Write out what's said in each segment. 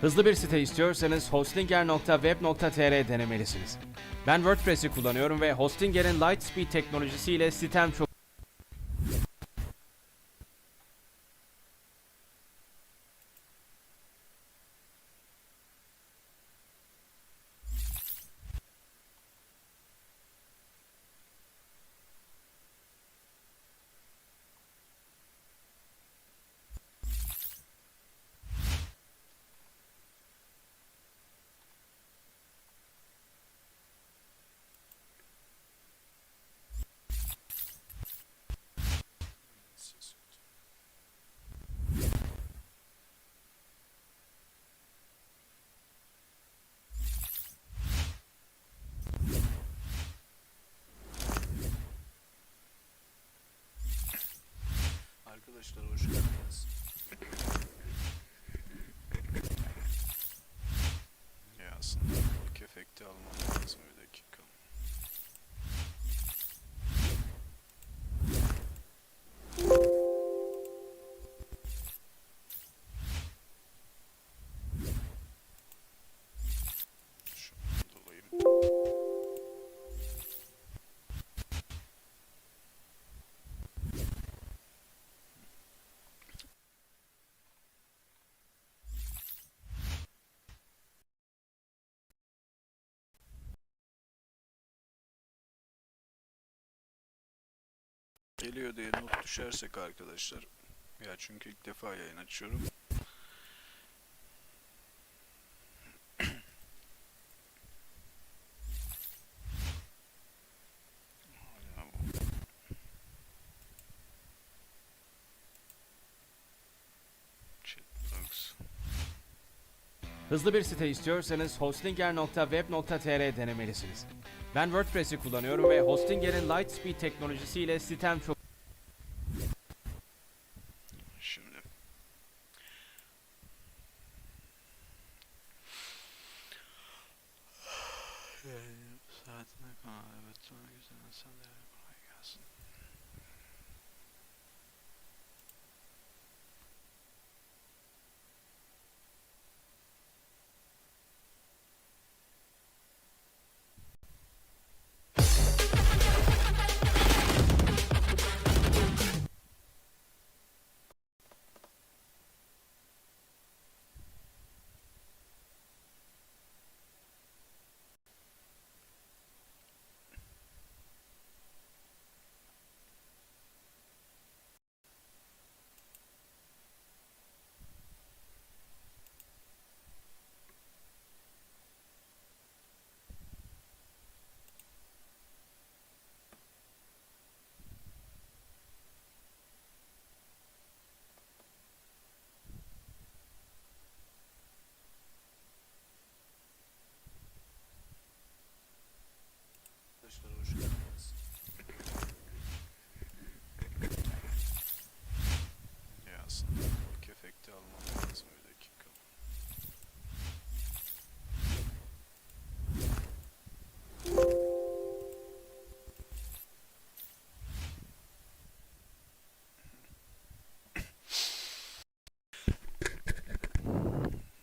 Hızlı bir site istiyorsanız hostinger.web.tr denemelisiniz. Ben WordPress'i kullanıyorum ve Hostinger'in Lightspeed teknolojisiyle sitem çok Arkadaşlar hoş geldiniz. Ya aslında ilk efekti almam Geliyor diye not düşersek arkadaşlar. Ya çünkü ilk defa yayın açıyorum. Hızlı bir site istiyorsanız hostinger.web.tr denemelisiniz. Ben WordPress'i kullanıyorum ve Hostinger'in Lightspeed teknolojisiyle sitem çok Şimdi. Yani saatine kadar evet sonra güzel sen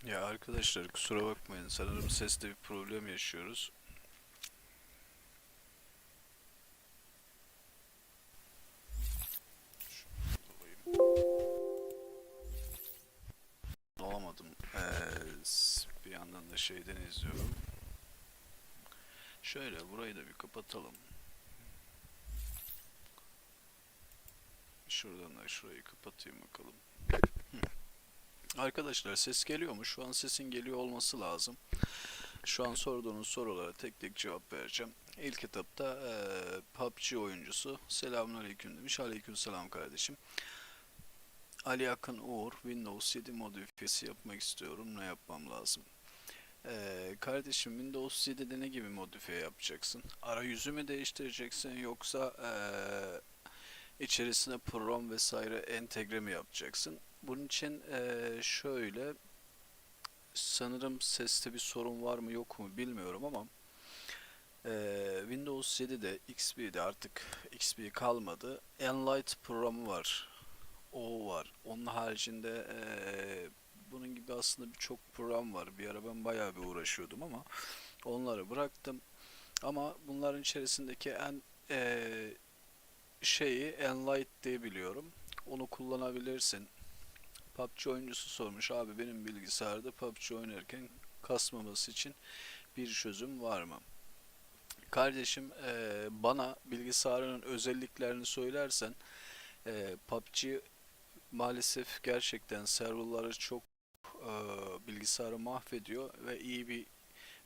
Ya arkadaşlar kusura bakmayın sanırım seste bir problem yaşıyoruz. Kapatalım. Şuradan da şurayı kapatayım bakalım. Arkadaşlar ses geliyor mu? Şu an sesin geliyor olması lazım. Şu an sorduğunuz sorulara tek tek cevap vereceğim. İlk etapta eee PUBG oyuncusu selamünaleyküm demiş. Aleykümselam kardeşim. Ali Akın Uğur Windows 7 modifiyesi yapmak istiyorum. Ne yapmam lazım? Eee, kardeşim Windows 7'de ne gibi modifiye yapacaksın? Arayüzü mü değiştireceksin yoksa eee, içerisine program vesaire entegre mi yapacaksın? Bunun için eee, şöyle sanırım seste bir sorun var mı yok mu bilmiyorum ama eee, Windows 7'de XP'de artık XP kalmadı. Enlight programı var. O var. Onun haricinde eee, bunun gibi aslında birçok program var. Bir ara ben bayağı bir uğraşıyordum ama onları bıraktım. Ama bunların içerisindeki en eee, şeyi Enlight diye biliyorum. Onu kullanabilirsin. PUBG oyuncusu sormuş abi benim bilgisayarda PUBG oynarken kasmaması için bir çözüm var mı? Kardeşim eee, bana bilgisayarının özelliklerini söylersen eee PUBG maalesef gerçekten serverları çok eee, bilgisayarı mahvediyor ve iyi bir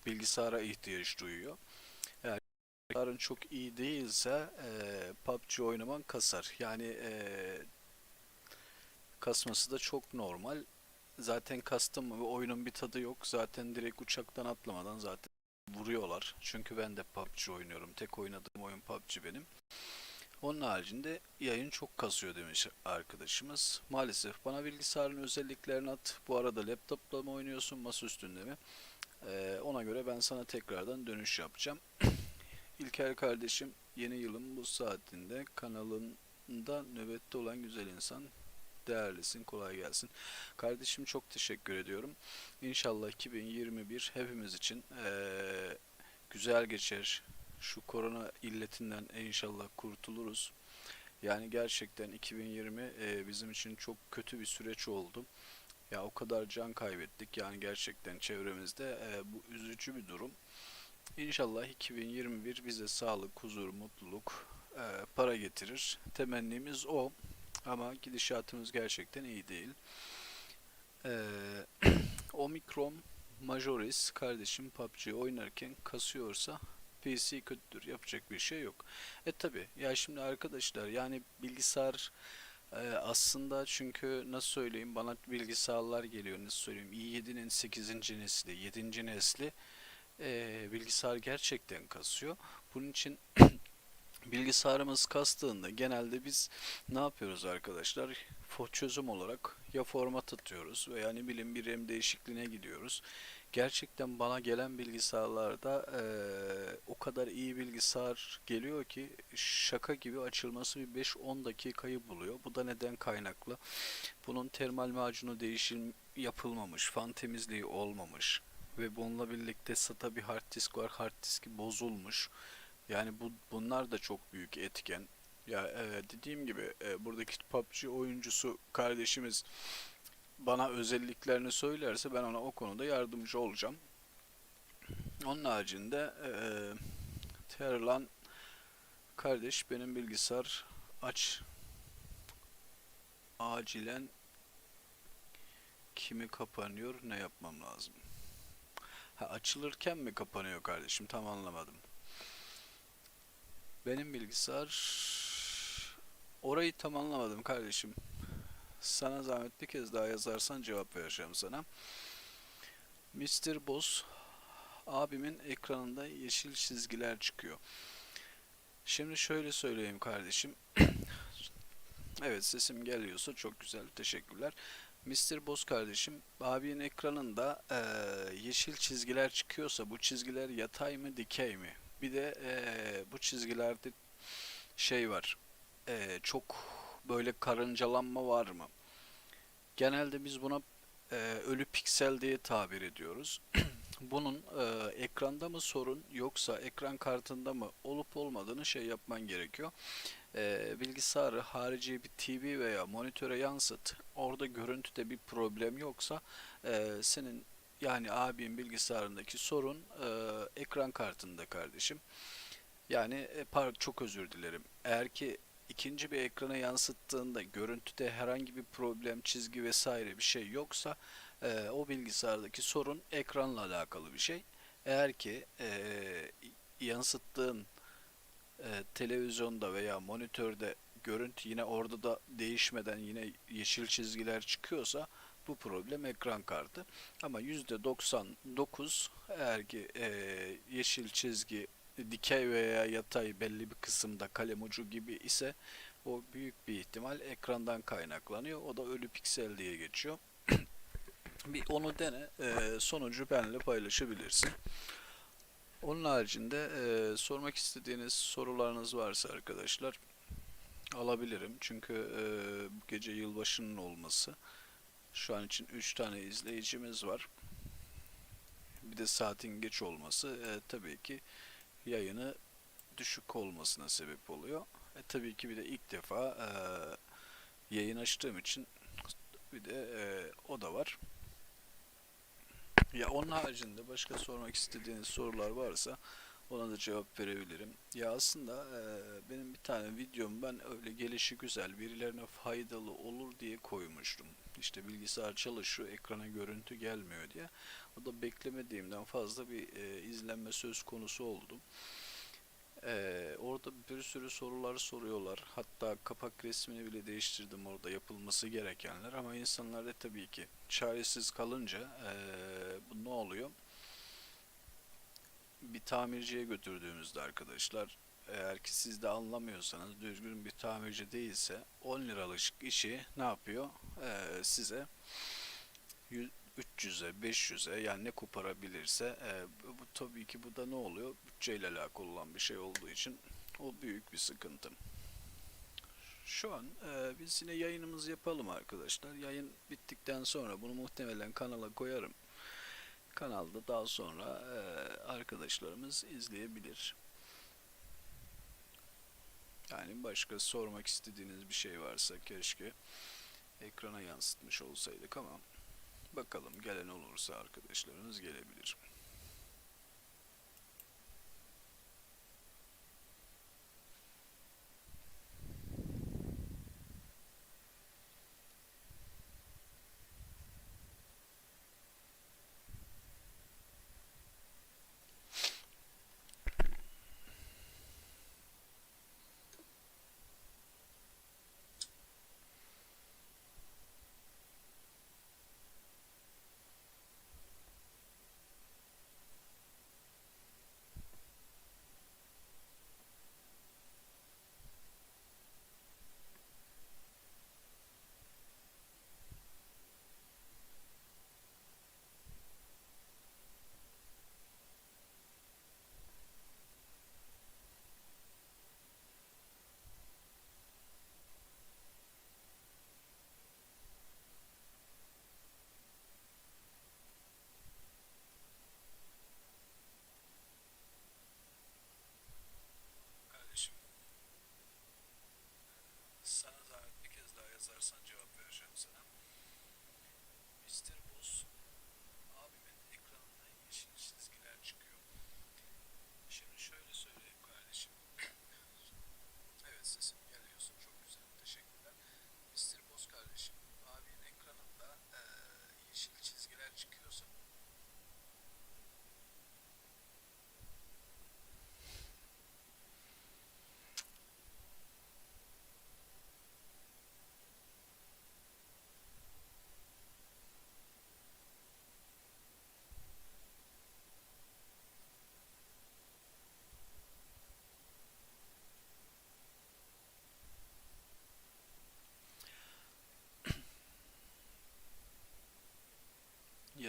bilgisayara ihtiyaç duyuyor. Eğer bilgisayarın çok iyi değilse eee PUBG oynaman kasar. Yani eee, kasması da çok normal. Zaten kastım ve oyunun bir tadı yok. Zaten direkt uçaktan atlamadan zaten vuruyorlar. Çünkü ben de PUBG oynuyorum. Tek oynadığım oyun PUBG benim. Onun haricinde yayın çok kasıyor demiş arkadaşımız. Maalesef bana bilgisayarın özelliklerini at. Bu arada laptopla mı oynuyorsun, masaüstünde mi? Ee, ona göre ben sana tekrardan dönüş yapacağım. İlker kardeşim yeni yılın bu saatinde kanalında nöbette olan güzel insan değerlisin kolay gelsin. Kardeşim çok teşekkür ediyorum. İnşallah 2021 hepimiz için eee, güzel geçer. Şu korona illetinden inşallah kurtuluruz. Yani gerçekten 2020 eee, bizim için çok kötü bir süreç oldu. Ya o kadar can kaybettik. Yani gerçekten çevremizde eee, bu üzücü bir durum. İnşallah 2021 bize sağlık, huzur, mutluluk, eee, para getirir. Temennimiz o. Ama gidişatımız gerçekten iyi değil. Ee, Omikron Majoris kardeşim PUBG oynarken kasıyorsa PC kötüdür. Yapacak bir şey yok. E tabi ya şimdi arkadaşlar yani bilgisayar e, aslında çünkü nasıl söyleyeyim bana bilgisayarlar geliyor nasıl söyleyeyim i7'nin 8. nesli 7. nesli e, bilgisayar gerçekten kasıyor. Bunun için bilgisayarımız kastığında genelde biz ne yapıyoruz arkadaşlar? Çözüm olarak ya format atıyoruz veya ne bileyim bir RAM değişikliğine gidiyoruz. Gerçekten bana gelen bilgisayarlarda eee, o kadar iyi bilgisayar geliyor ki şaka gibi açılması bir 5-10 dakikayı buluyor. Bu da neden kaynaklı? Bunun termal macunu değişim yapılmamış, fan temizliği olmamış ve bununla birlikte SATA bir hard disk var. Hard diski bozulmuş. Yani bu bunlar da çok büyük etken. Ya e, dediğim gibi e, buradaki PUBG oyuncusu kardeşimiz bana özelliklerini söylerse ben ona o konuda yardımcı olacağım. Onun haricinde e, Terlan kardeş benim bilgisayar aç acilen kimi kapanıyor ne yapmam lazım? Ha, açılırken mi kapanıyor kardeşim tam anlamadım. Benim bilgisayar orayı tam anlamadım kardeşim. Sana zahmet bir kez daha yazarsan cevap vereceğim sana. Mr. Boss abimin ekranında yeşil çizgiler çıkıyor. Şimdi şöyle söyleyeyim kardeşim. Evet sesim geliyorsa çok güzel teşekkürler. Mr. Boss kardeşim abinin ekranında eee, yeşil çizgiler çıkıyorsa bu çizgiler yatay mı dikey mi? Bir de eee, bu çizgilerde şey var. eee, çok böyle karıncalanma var mı? Genelde biz buna eee, ölü piksel diye tabir ediyoruz. Bunun eee, ekranda mı sorun yoksa ekran kartında mı olup olmadığını şey yapman gerekiyor. Eee, bilgisayarı harici bir TV veya monitöre yansıt. Orada görüntüde bir problem yoksa eee, senin yani abinin bilgisayarındaki sorun eee, ekran kartında kardeşim. Yani e, par çok özür dilerim. Eğer ki ikinci bir ekrana yansıttığında görüntüde herhangi bir problem, çizgi vesaire bir şey yoksa e, o bilgisayardaki sorun ekranla alakalı bir şey. Eğer ki e, yansıttığın e, televizyonda veya monitörde görüntü yine orada da değişmeden yine yeşil çizgiler çıkıyorsa bu problem ekran kartı. Ama %99 eğer ki e, yeşil çizgi dikey veya yatay belli bir kısımda kalem ucu gibi ise o büyük bir ihtimal ekrandan kaynaklanıyor. O da ölü piksel diye geçiyor. Bir onu dene, e, sonucu benimle paylaşabilirsin. Onun haricinde e, sormak istediğiniz sorularınız varsa arkadaşlar alabilirim. Çünkü e, bu gece yılbaşının olması Şu an için 3 tane izleyicimiz var. Bir de saatin geç olması e, tabii ki yayını düşük olmasına sebep oluyor. E, tabii ki bir de ilk defa e, yayın açtığım için bir de e, o da var. Ya onun haricinde başka sormak istediğiniz sorular varsa ona da cevap verebilirim. Ya aslında e, benim bir tane videom ben öyle gelişi güzel, birilerine faydalı olur diye koymuştum. İşte bilgisayar çalışıyor, ekrana görüntü gelmiyor diye. O da beklemediğimden fazla bir e, izlenme söz konusu oldu. E, orada bir sürü sorular soruyorlar. Hatta kapak resmini bile değiştirdim orada yapılması gerekenler. Ama insanlar da tabii ki çaresiz kalınca e, bu ne oluyor? bir tamirciye götürdüğümüzde arkadaşlar eğer ki siz de anlamıyorsanız düzgün bir tamirci değilse 10 liralık işi ne yapıyor? Ee, size 100 300'e 500'e yani ne koparabilirse e, bu, tabii ki bu da ne oluyor? Bütçeyle alakalı olan bir şey olduğu için o büyük bir sıkıntı. Şu an e, biz yine yayınımızı yapalım arkadaşlar. Yayın bittikten sonra bunu muhtemelen kanala koyarım kanalda daha sonra e, arkadaşlarımız izleyebilir. Yani başka sormak istediğiniz bir şey varsa keşke ekrana yansıtmış olsaydık ama bakalım gelen olursa arkadaşlarımız gelebilir.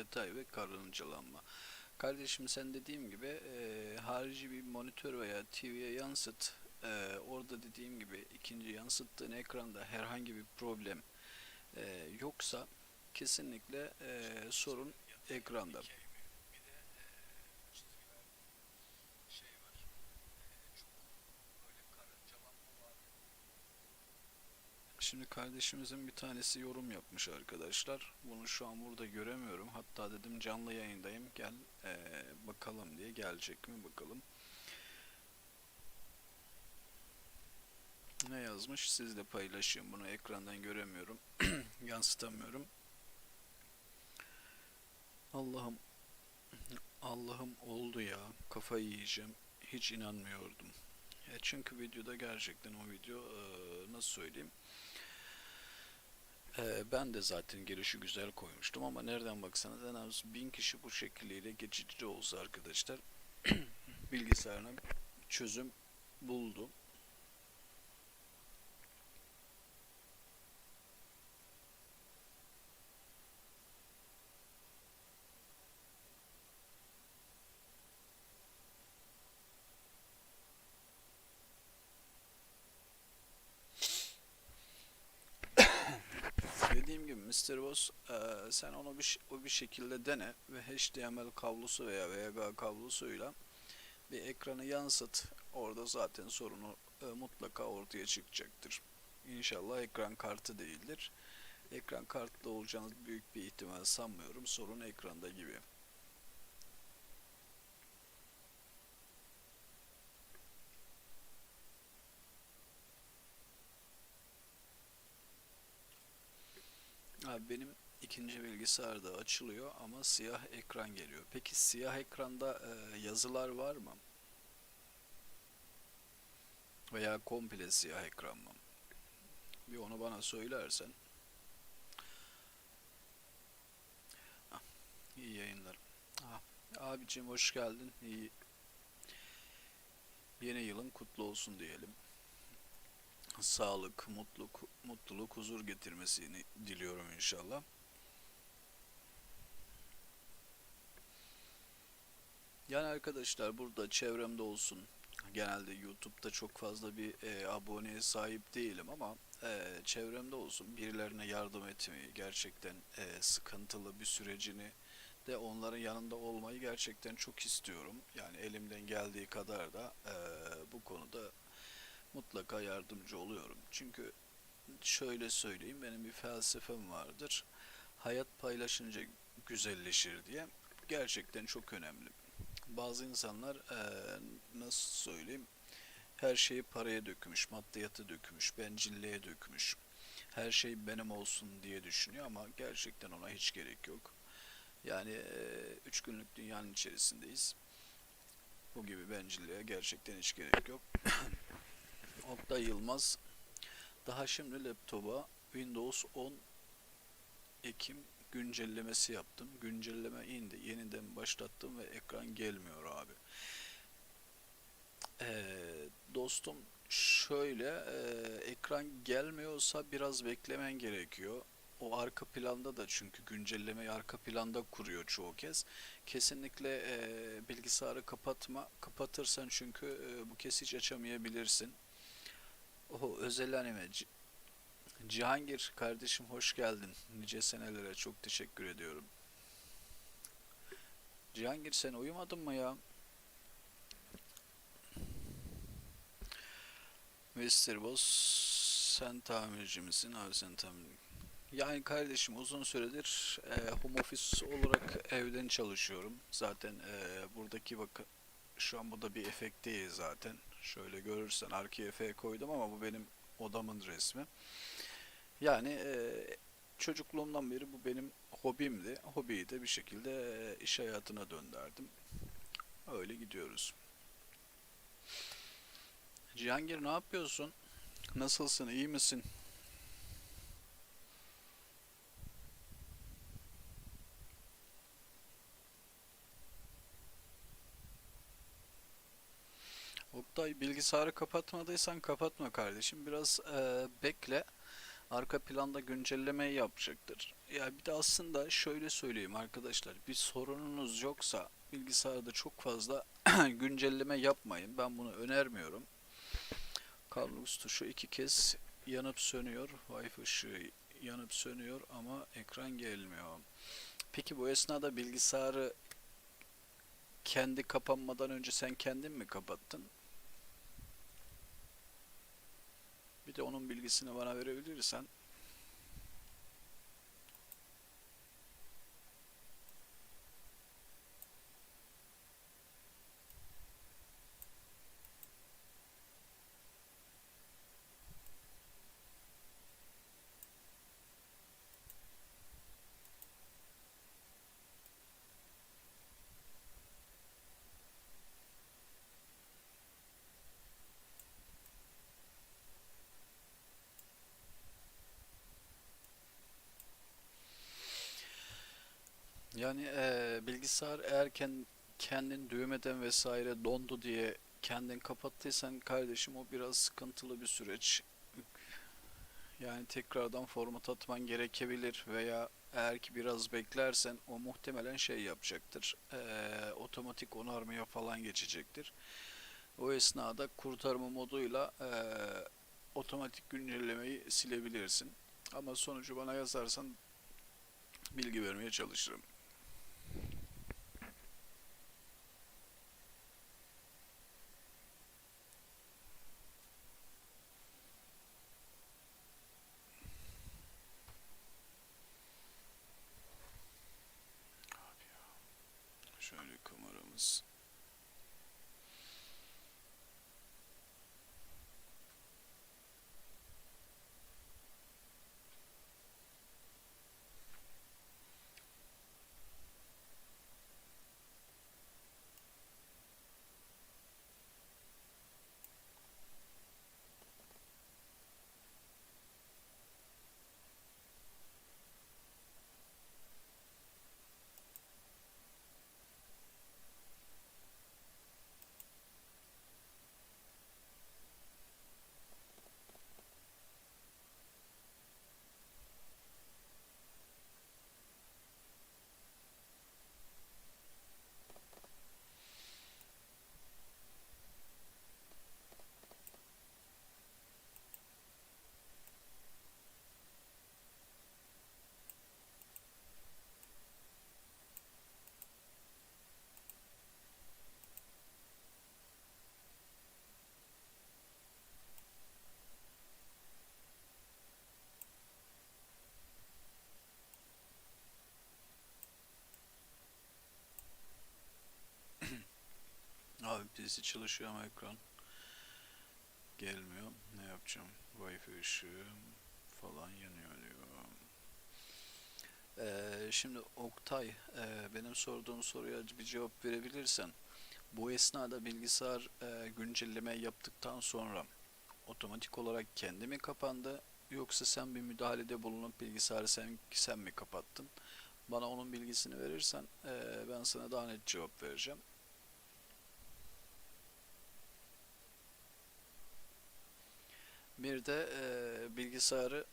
Yatay ve karıncalanma. Kardeşim sen dediğim gibi e, harici bir monitör veya TV'ye yansıt. E, orada dediğim gibi ikinci yansıttığın ekranda herhangi bir problem e, yoksa kesinlikle e, sorun ekranda. Şimdi kardeşimizin bir tanesi yorum yapmış arkadaşlar. Bunu şu an burada göremiyorum. Hatta dedim canlı yayındayım. Gel eee, bakalım diye. Gelecek mi bakalım. Ne yazmış? Sizle paylaşayım. Bunu ekrandan göremiyorum. Yansıtamıyorum. Allah'ım Allah'ım oldu ya. Kafayı yiyeceğim. Hiç inanmıyordum. Ya çünkü videoda gerçekten o video eee, nasıl söyleyeyim? Ee, ben de zaten girişi güzel koymuştum ama nereden baksanız en az bin kişi bu şekliyle geçici de olsa arkadaşlar bilgisayarına çözüm buldu. Dediğim gibi Mr. Boss e, sen onu bir, o bir şekilde dene ve HDMI kablosu veya VGA kablosuyla bir ekranı yansıt. Orada zaten sorunu e, mutlaka ortaya çıkacaktır. İnşallah ekran kartı değildir. Ekran kartlı olacağını büyük bir ihtimal sanmıyorum. Sorun ekranda gibi. Abi benim ikinci bilgisayarda açılıyor ama siyah ekran geliyor. Peki siyah ekranda e, yazılar var mı? Veya komple siyah ekran mı? Bir onu bana söylersen. Ah, iyi yayınlar. Ah, abicim hoş geldin. İyi. Yeni yılın kutlu olsun diyelim. Sağlık, mutluluk, mutluluk, huzur getirmesini diliyorum inşallah. Yani arkadaşlar burada çevremde olsun. Genelde YouTube'da çok fazla bir e, aboneye sahip değilim ama e, çevremde olsun. Birilerine yardım etmeyi, gerçekten e, sıkıntılı bir sürecini de onların yanında olmayı gerçekten çok istiyorum. Yani elimden geldiği kadar da e, bu konuda mutlaka yardımcı oluyorum. Çünkü şöyle söyleyeyim benim bir felsefem vardır. Hayat paylaşınca güzelleşir diye. Gerçekten çok önemli. Bazı insanlar nasıl söyleyeyim her şeyi paraya dökmüş, maddiyata dökmüş, bencilliğe dökmüş. Her şey benim olsun diye düşünüyor ama gerçekten ona hiç gerek yok. Yani eee, üç günlük dünyanın içerisindeyiz. Bu gibi bencilliğe gerçekten hiç gerek yok. Oktay Yılmaz daha şimdi laptopa Windows 10 Ekim güncellemesi yaptım. Güncelleme indi. Yeniden başlattım ve ekran gelmiyor abi. Ee, dostum şöyle e, ekran gelmiyorsa biraz beklemen gerekiyor. O arka planda da çünkü güncellemeyi arka planda kuruyor çoğu kez. Kesinlikle e, bilgisayarı kapatma. Kapatırsan çünkü e, bu kez hiç açamayabilirsin. Oho özel anime. C- Cihangir kardeşim hoş geldin. Nice senelere çok teşekkür ediyorum. Cihangir sen uyumadın mı ya? Mr. Boss sen tamirci misin? Abi sen tamir. Yani kardeşim uzun süredir e, home office olarak evden çalışıyorum. Zaten e, buradaki bakın şu an bu da bir efekt değil zaten. Şöyle görürsen arkaya efekt koydum ama bu benim odamın resmi. Yani e, çocukluğumdan beri bu benim hobimdi. Hobiyi de bir şekilde e, iş hayatına döndürdüm. Öyle gidiyoruz. Cihangir ne yapıyorsun? Nasılsın? iyi misin? Oktay bilgisayarı kapatmadıysan kapatma kardeşim. Biraz e, bekle. Arka planda güncellemeyi yapacaktır. Ya bir de aslında şöyle söyleyeyim arkadaşlar. Bir sorununuz yoksa bilgisayarda çok fazla güncelleme yapmayın. Ben bunu önermiyorum. Kablos tuşu iki kez yanıp sönüyor. Wi-Fi ışığı yanıp sönüyor ama ekran gelmiyor. Peki bu esnada bilgisayarı kendi kapanmadan önce sen kendin mi kapattın? Bir de onun bilgisini bana verebilirsen. Yani eee, bilgisayar eğer ken- kendin düğmeden vesaire dondu diye kendin kapattıysan kardeşim o biraz sıkıntılı bir süreç. Yani tekrardan format atman gerekebilir veya eğer ki biraz beklersen o muhtemelen şey yapacaktır. Eee, otomatik onarmaya falan geçecektir. O esnada kurtarma moduyla eee, otomatik güncellemeyi silebilirsin. Ama sonucu bana yazarsan bilgi vermeye çalışırım. Birisi çalışıyor ama ekran gelmiyor. Ne yapacağım? Wi-Fi ışığı falan yanıyor diyor. Ee, şimdi Oktay, e, benim sorduğum soruya bir cevap verebilirsen, bu esnada bilgisayar e, güncelleme yaptıktan sonra otomatik olarak kendi mi kapandı yoksa sen bir müdahalede bulunup bilgisayarı sen, sen mi kapattın? Bana onun bilgisini verirsen e, ben sana daha net cevap vereceğim. Bir de e, bilgisayarı